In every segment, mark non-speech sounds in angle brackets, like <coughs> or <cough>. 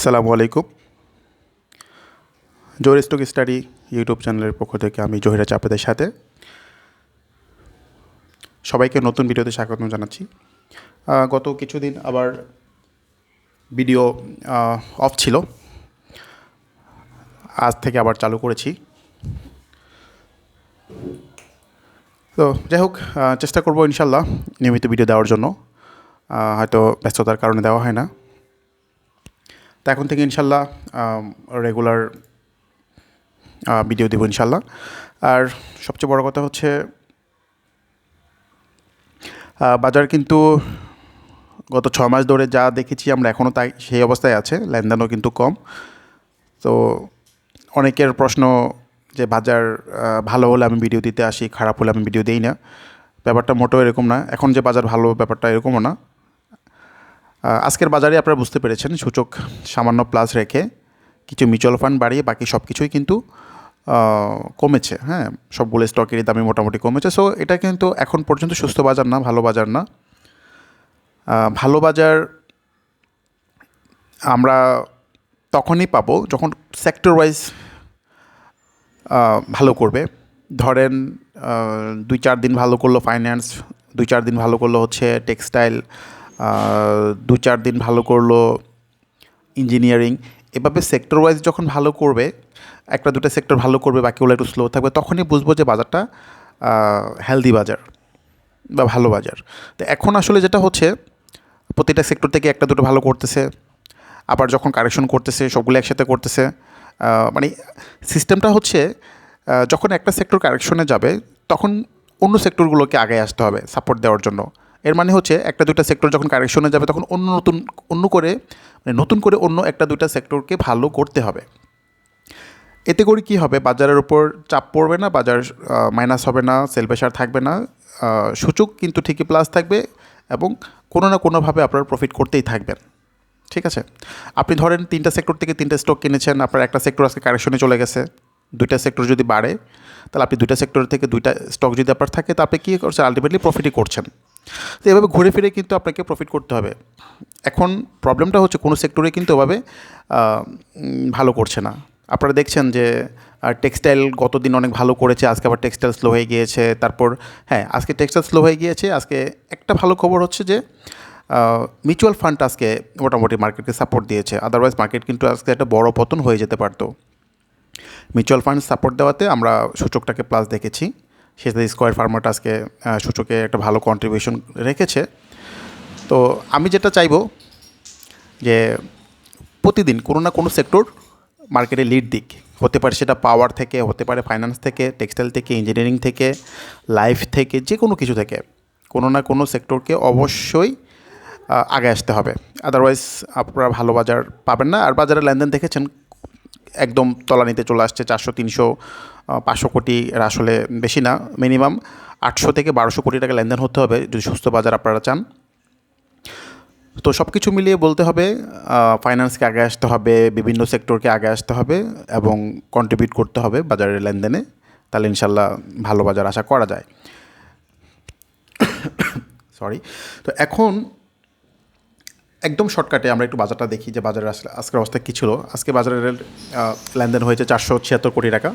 আসসালামু আলাইকুম। জোর স্টক স্টাডি ইউটিউব চ্যানেলের পক্ষ থেকে আমি জহিরা চাপেদের সাথে। সবাইকে নতুন ভিডিওতে স্বাগতম জানাচ্ছি। গত কিছুদিন আবার ভিডিও অফ ছিল। আজ থেকে আবার চালু করেছি। তো যাই হোক চেষ্টা করব ইনশাল্লাহ নিয়মিত ভিডিও দেওয়ার জন্য। হয়তো ব্যস্ততার কারণে দেওয়া হয় না। তো এখন থেকে ইনশাল্লাহ রেগুলার ভিডিও দেবো ইনশাল্লাহ। আর সবচেয়ে বড় কথা হচ্ছে বাজার কিন্তু গত ছ মাস ধরে যা দেখেছি আমরা এখনও তাই, সেই অবস্থায় আছে, লেনদেনও কিন্তু কম। তো অনেকের প্রশ্ন যে বাজার ভালো হলে আমি ভিডিও দিতে আসি, খারাপ হলে আমি ভিডিও দিই না। ব্যাপারটা মোটেও এরকম না। এখন যে বাজার ভালো, ব্যাপারটা এরকমও না। আজকের বাজারে আপনারা বুঝতে পেরেছেন, সূচক সামান্য প্লাস রেখে কিছু মিউচুয়াল ফান্ড বাড়িয়ে বাকি সব কিছুই কিন্তু কমেছে হ্যাঁ সবগুলো স্টকেরই দামে মোটামুটি কমেছে। সো এটা কিন্তু এখন পর্যন্ত সুস্থ বাজার না, ভালো বাজার না। ভালো বাজার আমরা তখনই পাবো যখন সেক্টর ওয়াইজ ভালো করবে। ধরেন দুই চার দিন ভালো করল ফাইন্যান্স দুই চার দিন ভালো করল হচ্ছে টেক্সটাইল দু চার দিন ভালো করল ইঞ্জিনিয়ারিং এভাবে সেক্টর ওয়াইজ যখন ভালো করবে, একটা দুটো সেক্টর ভালো করবে, বাকিগুলো একটু স্লো থাকবে, তখনই বুঝব যে বাজারটা হেলদি বাজার বা ভালো বাজার। তো এখন আসলে যেটা হচ্ছে, প্রতিটা সেক্টর থেকে একটা দুটো ভালো করতেছে, আবার যখন কারেকশন করতেছে, সবগুলো একসাথে করতেছে মানে সিস্টেমটা হচ্ছে যখন একটা সেক্টর কারেকশনে যাবে, তখন অন্য সেক্টরগুলোকে আগে আসতে হবে সাপোর্ট দেওয়ার জন্য। এর মানে হচ্ছে একটা দুইটা সেক্টর যখন কারেকশনে যাবে, তখন অন্য নতুন, অন্য করে মানে নতুন করে অন্য একটা দুইটা সেক্টরকে ভালো করতে হবে। এতে করে কী হবে? বাজারের উপর চাপ পড়বে না, বাজার মাইনাস হবে না সেল প্রেশার থাকবে না সূচক কিন্তু ঠিকই প্লাস থাকবে এবং কোনো না কোনোভাবে আপনার প্রফিট করতেই থাকবেন। ঠিক আছে? আপনি ধরেন তিনটা সেক্টর থেকে তিনটা স্টক কিনেছেন, আপনার একটা সেক্টর আজকে কারেকশনে চলে গেছে, দুইটা সেক্টর যদি বাড়ে, তাহলে আপনি দুইটা সেক্টর থেকে দুইটা স্টক যদি আপনার থাকে, তা আপনি কী করছেন? আলটিমেটলি প্রফিটই করছেন। তো এভাবে ঘুরে ফিরে কিন্তু আপনাকে প্রফিট করতে হবে। এখন প্রবলেমটা হচ্ছে কোনো সেক্টরে কিন্তু ওভাবে ভালো করছে না। আপনারা দেখছেন যে টেক্সটাইল গতদিন অনেক ভালো করেছে, আজকে আবার টেক্সটাইল স্লো হয়ে গিয়েছে। তারপর হ্যাঁ আজকে টেক্সটাইল স্লো হয়ে গিয়েছে। আজকে একটা ভালো খবর হচ্ছে যে মিউচুয়াল ফান্ড আজকে মোটামুটি মার্কেটকে সাপোর্ট দিয়েছে। আদারওয়াইজ মার্কেট কিন্তু আজকে একটা বড় পতন হয়ে যেতে পারতো। মিউচুয়াল ফান্ড সাপোর্ট দেওয়াতে আমরা সূচকটাকে প্লাস দেখেছি। সেটা স্কোয়ার ফার্মাটা আজকে সূচকে একটা ভালো কন্ট্রিবিউশন রেখেছে। তো আমি যেটা চাইব যে প্রতিদিন কোনো না কোনো সেক্টর মার্কেটে লিড দিক। হতে পারে সেটা পাওয়ার থেকে, হতে পারে ফাইন্যান্স থেকে টেক্সটাইল থেকে ইঞ্জিনিয়ারিং থেকে লাইফ থেকে, যে কোনো কিছু থেকে। কোনো না কোনো সেক্টরকে অবশ্যই আগে আসতে হবে। আদারওয়াইজ আপনারা ভালো বাজার পাবেন না। আর বাজারে লেনদেন দেখেছেন একদম তলানিতে চলে আসছে চারশো, তিনশো পাঁচশো কোটি আসলে বেশি না মিনিমাম আটশো থেকে বারোশো কোটি টাকা লেনদেন হতে হবে যদি সুস্থ বাজার আপনারা চান। তো সব কিছু মিলিয়ে বলতে হবে ফাইন্যান্সকে আগে আসতে হবে, বিভিন্ন সেক্টরকে আগে আসতে হবে এবং কন্ট্রিবিউট করতে হবে বাজারের লেনদেনে। তাহলে ইনশাল্লাহ ভালো বাজার আশা করা যায়। <coughs> সরি তো এখন একদম শর্টকাটে আমরা একটু বাজারটা দেখি যে বাজারের আজকের অবস্থা কী ছিল। আজকে বাজারের লেনদেন হয়েছে চারশো ছিয়াত্তর কোটি টাকা।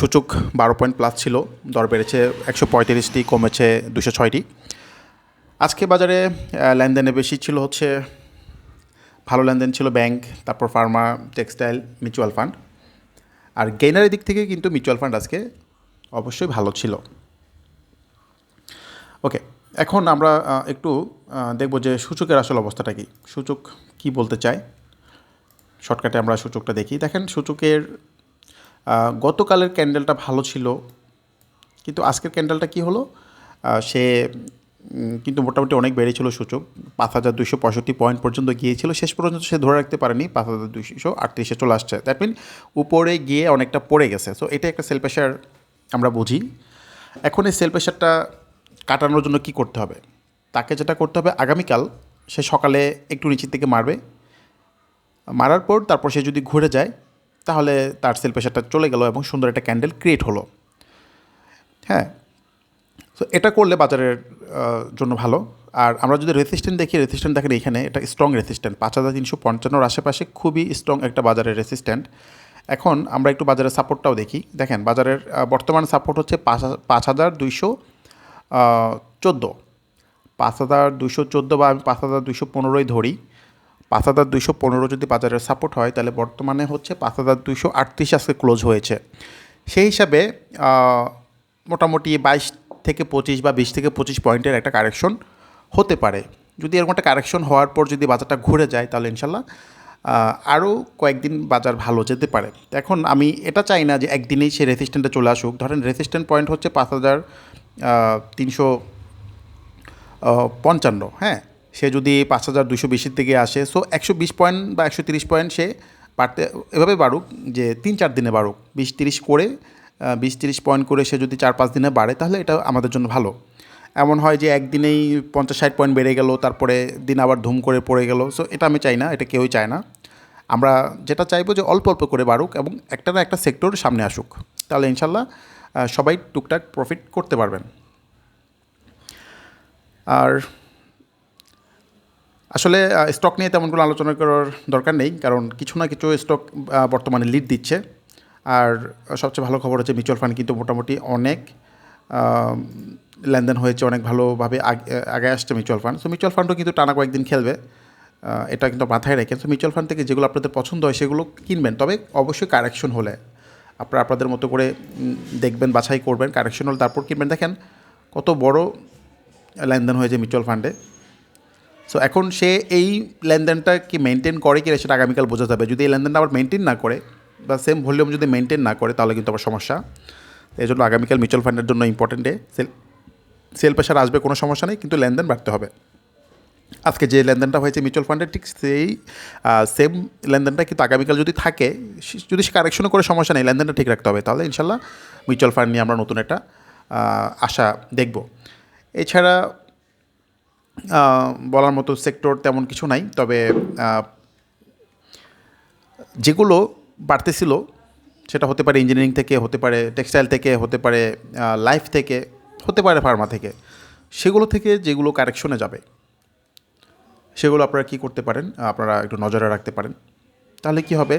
সূচক বারো পয়েন্ট প্লাস ছিল, দর বেড়েছে একশো পঁয়ত্রিশটি, কমেছে দুশো ছয়টি। আজকে বাজারে লেনদেনে বেশি ছিল হচ্ছে, ভালো লেনদেন ছিল ব্যাংক তারপর ফার্মা টেক্সটাইল মিউচুয়াল ফান্ড আর গেইনারের দিক থেকে কিন্তু মিউচুয়াল ফান্ড আজকে অবশ্যই ভালো ছিল। ওকে এখন আমরা একটু দেখব যে সূচকের আসল অবস্থাটা কি। সূচক কি বলতে চায়? শর্টকাটে আমরা সূচকটা দেখি। দেখেন, সূচকের গতকালের ক্যান্ডেলটা ভালো ছিল, কিন্তু আজকের ক্যান্ডেলটা কি হলো? সে কিন্তু মোটামুটি অনেক বেড়েছিল সূচক। পাঁচ হাজার দুশো পঁয়ষট্টি পয়েন্ট পর্যন্ত গিয়েছিল। শেষ পর্যন্ত সে ধরে রাখতে পারেনি। পাঁচ হাজার দুশো আটত্রিশে চলে আসছে। দ্যাট মিন উপরে গিয়ে অনেকটা পড়ে গেছে। সো এটা একটা সেল প্রেশার আমরা বুঝি। এখন এই সেল প্রেশারটা কাটানোর জন্য কি করতে হবে? তাকে যেটা করতে হবে, আগামীকাল সে সকালে একটু নিচের দিকে মারবে। মারার পর তারপর সে যদি ঘুরে যায়, তাহলে তার সেল প্রেশারটা চলে গেল এবং সুন্দর একটা ক্যান্ডেল ক্রিয়েট হলো। হ্যাঁ? সো এটা করলে বাজারের জন্য ভালো। আর আমরা যদি রেসিস্ট্যান্ট দেখি রেসিস্ট্যান্ট দেখেন এখানে এটা স্ট্রং রেসিস্ট্যান্ট পাঁচ হাজার তিনশো পঞ্চান্নর আশেপাশে খুবই স্ট্রং একটা বাজারের রেসিস্ট্যান্ট এখন আমরা একটু বাজারের সাপোর্টটাও দেখি। দেখেন, বাজারের বর্তমান সাপোর্ট হচ্ছে পাঁচ পাঁচ হাজার দুইশো চোদ্দ। পাঁচ হাজার দুশো চোদ্দ বা আমি পাঁচ হাজার দুশো পনেরোই ধরি। পাঁচ হাজার দুশো পনেরো যদি বাজারের সাপোর্ট হয়, তাহলে বর্তমানে হচ্ছে পাঁচ হাজার দুশো আটত্রিশ আজকে ক্লোজ হয়েছে। সেই হিসাবে মোটামুটি বাইশ থেকে পঁচিশ বা বিশ থেকে পঁচিশ পয়েন্টের একটা কারেকশন হতে পারে। যদি এরকম একটা কারেকশন হওয়ার পর যদি বাজারটা ঘুরে যায়, তাহলে ইনশাল্লাহ আরও কয়েকদিন বাজার ভালো যেতে পারে। এখন আমি এটা চাই না যে একদিনেই সে রেসিস্ট্যান্টে চলে আসুক। ধরেন রেসিস্ট্যান্ট পয়েন্ট হচ্ছে পাঁচ হাজার তিনশো পঞ্চান্ন হ্যাঁ? সে যদি পাঁচ হাজার দুশো বিশের দিকে আসে সো একশো বিশ পয়েন্ট বা একশো তিরিশ পয়েন্ট সে বাড়তে, এভাবে বাড়ুক যে তিন চার দিনে বাড়ুক। বিশ তিরিশ করে বিশ তিরিশ পয়েন্ট করে সে যদি চার পাঁচ দিনে বাড়ে, তাহলে এটা আমাদের জন্য ভালো। এমন হয় যে একদিনেই পঞ্চাশ ষাট পয়েন্ট বেড়ে গেল, তারপরে দিন আবার ধুম করে পড়ে গেল সো এটা আমি চাই না, এটা কেউই চায় না। আমরা যেটা চাইব যে অল্প অল্প করে বাড়ুক এবং একটা না একটা সেক্টর সামনে আসুক। তাহলে ইনশাল্লাহ সবাই টুকটাক প্রফিট করতে পারবেন। আর আসলে স্টক নিয়ে তেমন কোনো আলোচনা করার দরকার নেই, কারণ কিছু না কিছু স্টক বর্তমানে লিড দিচ্ছে। আর সবচেয়ে ভালো খবর হচ্ছে মিউচুয়াল ফান্ড কিন্তু মোটামুটি অনেক লেনদেন হয়েছে অনেক ভালোভাবে আগ- আসছে মিউচুয়াল ফান্ড সো মিউচুয়াল ফান্ডও কিন্তু টানা কয়েকদিন খেলবে। এটা কিন্তু মাথায় রেখেন সো মিউচুয়াল ফান্ড থেকে যেগুলো আপনাদের পছন্দ হয় সেগুলো কিনবেন। তবে অবশ্যই কারেকশন হলে। আপনারা আপনাদের মতো করে দেখবেন, বাছাই করবেন কারেকশন হলে তারপর কিনবেন। দেখেন কত বড় লেনদেন হয়েছে মিউচুয়াল ফান্ডে। সো এখন সে এই লেনদেনটা কি মেনটেন করে কি সেটা আগামীকাল বোঝা যাবে যদি এই লেনদেনটা আবার মেনটেন না করে বা সেম ভলিউম যদি মেনটেন না করে, তাহলে কিন্তু আবার সমস্যা। এই জন্য আগামীকাল মিউচুয়াল ফান্ডের জন্য important day sell sell pressure আসবে, কোনো সমস্যা নেই, কিন্তু লেনদেন বাড়তে হবে। আজকে যে লেনদেনটা হয়েছে মিউচুয়াল ফান্ডের ঠিক সেই সেম লেনদেনটা কিন্তু আগামীকাল যদি থাকে যদি সে কারেকশনও করে সমস্যা নেই, লেনদেনটা ঠিক রাখতে হবে, তাহলে ইনশাল্লাহ মিউচুয়াল ফান্ড নিয়ে আমরা নতুন একটা আশা দেখব। এছাড়া বলার মতো সেক্টর তেমন কিছু নাই, তবে যেগুলো বাড়তেছিল, সেটা হতে পারে ইঞ্জিনিয়ারিং থেকে, হতে পারে টেক্সটাইল থেকে, হতে পারে লাইফ থেকে, হতে পারে ফার্মা থেকে, সেগুলো থেকে যেগুলো কারেকশনে যাবে। সেগুলো আপনারা কী করতে পারেন? আপনারা একটু নজরে রাখতে পারেন। তাহলে কি হবে?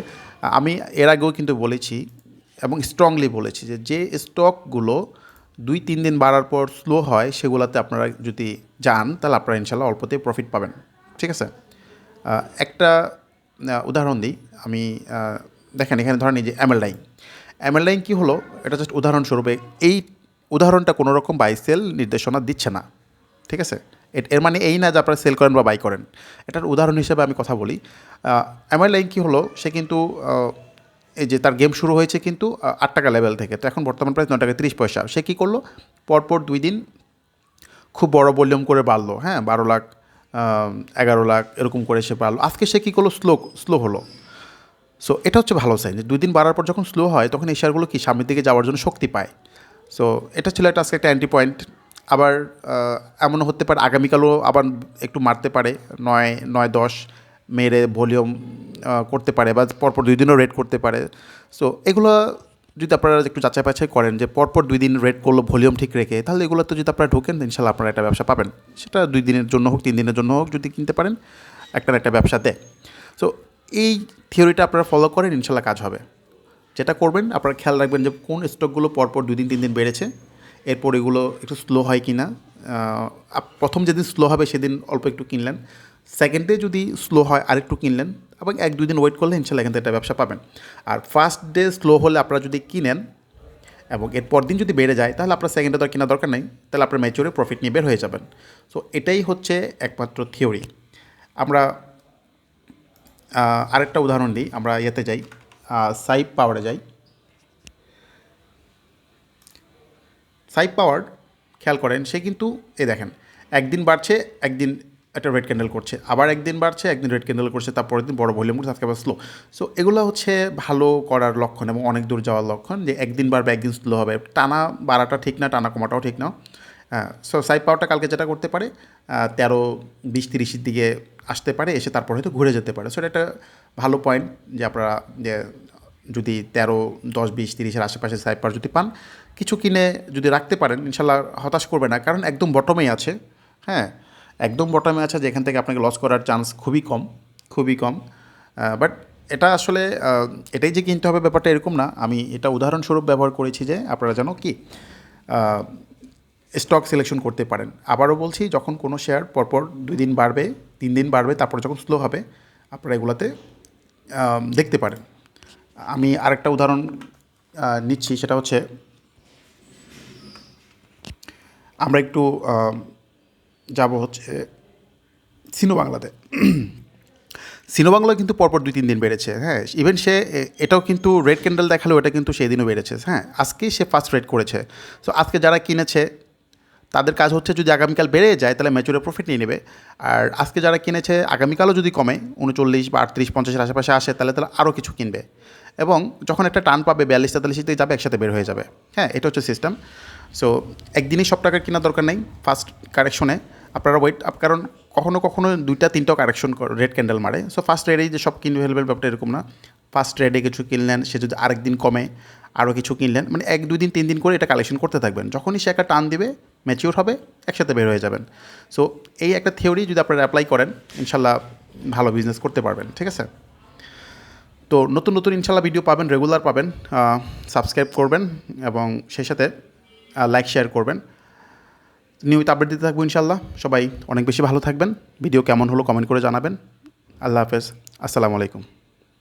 আমি এর আগেও কিন্তু বলেছি এবং স্ট্রংলি বলেছি যে যে স্টকগুলো দুই, তিন দিন বাড়ার পর স্লো হয়, সেগুলোতে আপনারা যদি যান, তাহলে আপনারা ইনশাল্লাহ অল্পতে প্রফিট পাবেন। ঠিক আছে? একটা উদাহরণ দিই। আমি দেখেন, এখানে ধরেন এই যে অ্যামেলডাইন অ্যামেলডাইন কী হলো? এটা জাস্ট উদাহরণস্বরূপে, এই উদাহরণটা কোনো রকম বাই সেল নির্দেশনা দিচ্ছে না। ঠিক আছে? এর- মানে এই না যে আপনারা সেল করেন বা বাই করেন। এটার উদাহরণ হিসেবে আমি কথা বলি। এমআই লাইন কী হলো, সে কিন্তু এই যে তার গেম শুরু হয়েছে কিন্তু আট টাকা লেভেল থেকে। তো এখন বর্তমান প্রাইস নয় টাকা তিরিশ পয়সা। সে কী করল? পরপর দুই দিন খুব বড় ভলিউম করে বাড়লো। হ্যাঁ বারো লাখ এগারো লাখ এরকম করে সে বাড়লো। আজকে সে কী করল? স্লো স্লো হলো। সো এটা হচ্ছে ভালো সাইন যে দুই দিন বাড়ার পর যখন স্লো হয়, তখন এই শেয়ারগুলো কি সামনের দিকে যাওয়ার জন্য শক্তি পায়। সো এটা ছিল একটা, আজকে একটা অ্যান্টি পয়েন্ট আবার এমনও হতে পারে, আগামীকালও আবার একটু মারতে পারে, নয় নয়, দশ মেরে ভলিউম করতে পারে বা পরপর দুই দিনও রেড করতে পারে। সো এগুলো যদি আপনারা একটু যাচাই বাছাই করেন যে পরপর দুই দিন রেড করল, ভলিউম ঠিক রেখে, তাহলে এগুলোতে যদি আপনারা ঢোকেন, ইনশাল্লাহ আপনারা একটা ব্যবসা পাবেন। সেটা দুই দিনের জন্য হোক, তিন দিনের জন্য হোক, যদি কিনতে পারেন, একটা একটা ব্যবসা দেয়। সো এই থিওরিটা আপনারা ফলো করেন, ইনশাল্লাহ কাজ হবে। যেটা করবেন, আপনারা খেয়াল রাখবেন যে কোন স্টকগুলো পরপর দুই দিন, তিন দিন বেড়েছে এরপর এগুলো একটু স্লো হয় কি না প্রথম যেদিন স্লো হবে সেদিন অল্প একটু কিনলেন। সেকেন্ডে যদি স্লো হয় আরেকটু কিনলেন, এবং এক দুই দিন ওয়েট করলে ইনশাল্লাহ এখান থেকে একটা ব্যবসা পাবেন। আর ফার্স্ট ডে স্লো হলে আপনারা যদি কিনেন, এবং এর পর দিন যদি বেড়ে যায়, তাহলে আপনার সেকেন্ডে তো আর কেনা দরকার নেই, তাহলে আপনার ম্যাচিওরে প্রফিট নিয়ে বের হয়ে যাবেন। সো এটাই হচ্ছে একমাত্র থিওরি আমরা আরেকটা উদাহরণ দিই, আমরা ইয়েতে যাই সাইপ পাওয়ারে যাই। সাইপ পাওয়ার, খেয়াল করেন, সে কিন্তু, এ দেখেন, একদিন বাড়ছে, একদিন একটা রেড ক্যান্ডেল করছে, আবার একদিন বাড়ছে, একদিন রেড ক্যান্ডেল করছে তারপরের দিন বড় ভলিউম করছে আজকে আবার স্লো সো এগুলো হচ্ছে ভালো করার লক্ষণ এবং অনেক দূর যাওয়ার লক্ষণ, যে একদিন বাড়বে, একদিন স্লো হবে। টানা বাড়াটা ঠিক না, টানা কমাটাও ঠিক না। সো সাইড পাওয়ারটা কালকে যেটা করতে পারে তেরো, বিশ, তিরিশের দিকে আসতে পারে, এসে তারপর হয়তো ঘুরে যেতে পারে। সো এটা একটা ভালো পয়েন্ট যে আপনারা, যে যদি তেরো, দশ, বিশ, তিরিশের আশেপাশে সাইড পাওয়ার যদি পান কিছু কিনে যদি রাখতে পারেন, ইনশাল্লাহ হতাশ করবে না। কারণ একদম বটমেই আছে। হ্যাঁ একদম বটমে আছে যেখান থেকে আপনাকে লস করার চান্স খুবই কম খুবই কম। বাট এটা আসলে এটাই যে কিনতে হবে ব্যাপারটা এরকম না। আমি এটা উদাহরণস্বরূপ ব্যবহার করেছি যে আপনারা জানো কি স্টক সিলেকশন করতে পারেন। আবারও বলছি, যখন কোনো শেয়ার পরপর দুই দিন বাড়বে, তিন দিন বাড়বে, তারপর যখন স্লো হবে, আপনারা এগুলাতে দেখতে পারেন। আমি আরেকটা উদাহরণ নিচ্ছি, সেটা হচ্ছে আমরা একটু যাব হচ্ছে সিনো বাংলাতে সিনো বাংলা কিন্তু পরপর দুই তিন দিন বেড়েছে হ্যাঁ। ইভেন সে এটাও কিন্তু রেড ক্যান্ডেল দেখাল এটা কিন্তু সেই দিনও বেড়েছে হ্যাঁ। আজকেই সে ফার্স্ট রেড করেছে। সো আজকে যারা কিনেছে, তাদের কাজ হচ্ছে যদি আগামীকাল বেড়ে যায়, তাহলে ম্যাচুরে প্রফিট নিয়ে নেবে। আর আজকে যারা কিনেছে, আগামীকালও যদি কমে, উনচল্লিশ বা আটত্রিশ, পঞ্চাশের আশেপাশে আসে, তাহলে তাহলে আরও কিছু কিনবে। এবং যখন একটা টান পাবে, বিয়াল্লিশ, তেতাল্লিশ দিকে যাবে, একসাথে বের হয়ে যাবে। হ্যাঁ এটা হচ্ছে সিস্টেম সো একদিনই সব টাকা কেনার দরকার নেই ফার্স্ট কারেকশনে আপনারা ওয়েট আপ কারণ কখনো কখনো দুইটা তিনটাও কারেকশন রেড ক্যান্ডেল মারে। সো ফার্স্ট রেডেই যে সব কিনবে ফেলবেন ব্যাপারটা এরকম না। ফার্স্ট রেডে কিছু কিনলেন, সে যদি আরেক দিন কমে আরও কিছু কিনলেন মানে এক, দুই দিন, তিন দিন করে এটা কালেকশন করতে থাকবেন। যখনই সে একটা টান দিবে ম্যাচিওর হবে, একসাথে বের হয়ে যাবেন। সো এই একটা থিওরি যদি আপনারা অ্যাপ্লাই করেন, ইনশাল্লাহ ভালো বিজনেস করতে পারবেন, ঠিক আছে? তো নতুন নতুন ইনশাল্লাহ ভিডিও পাবেন রেগুলার পাবেন সাবস্ক্রাইব করবেন, এবং সেই সাথে লাইক শেয়ার করবেন। নিয়মিত আপডেট দিতে থাকব ইনশাল্লাহ সবাই অনেক বেশি ভালো থাকবেন। ভিডিও কেমন হলো কমেন্ট করে জানাবেন। আল্লাহ হাফেজ। আসসালামু আলাইকুম।